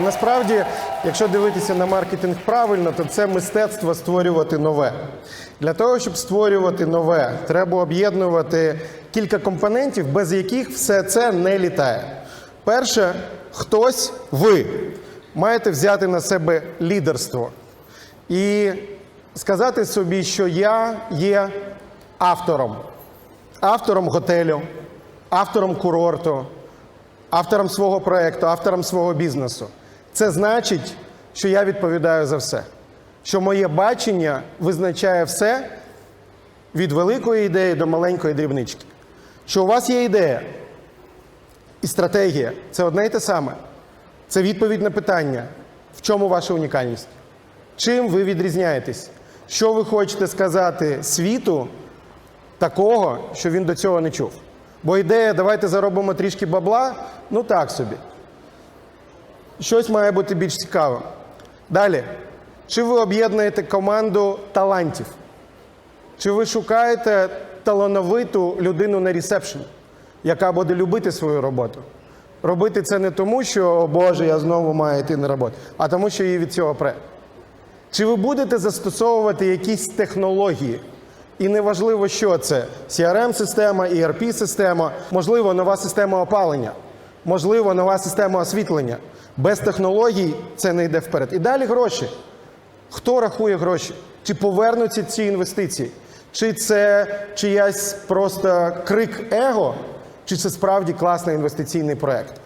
Насправді, якщо дивитися на маркетинг правильно, то це мистецтво створювати нове. Для того, щоб створювати нове, треба об'єднувати кілька компонентів, без яких все це не літає. Перше, хтось, ви маєте взяти на себе лідерство і сказати собі, що я є автором, автором готелю, автором курорту, автором свого проєкту, автором свого бізнесу. Це значить, що я відповідаю за все. Що моє бачення визначає все від великої ідеї до маленької дрібнички. Що у вас є ідея і стратегія це одне і те саме. Це відповідь на питання, в чому ваша унікальність, чим ви відрізняєтесь, що ви хочете сказати світу такого, що він до цього не чув. Бо ідея, давайте заробимо трішки бабла, ну так собі. Щось має бути більш цікавим. Далі. Чи ви об'єднуєте команду талантів? Чи ви шукаєте талановиту людину на ресепшн, яка буде любити свою роботу? Робити це не тому, що, о Боже, я знову маю йти на роботу, а тому, що її від цього пре. Чи ви будете застосовувати якісь технології? І неважливо, що це: CRM-система, ERP-система, можливо, нова система опалення, можливо, нова система освітлення. Без технологій це не йде вперед. І далі гроші. Хто рахує гроші? Чи повернуться ці інвестиції? Чи це чиясь просто крик его, чи це справді класний інвестиційний проект?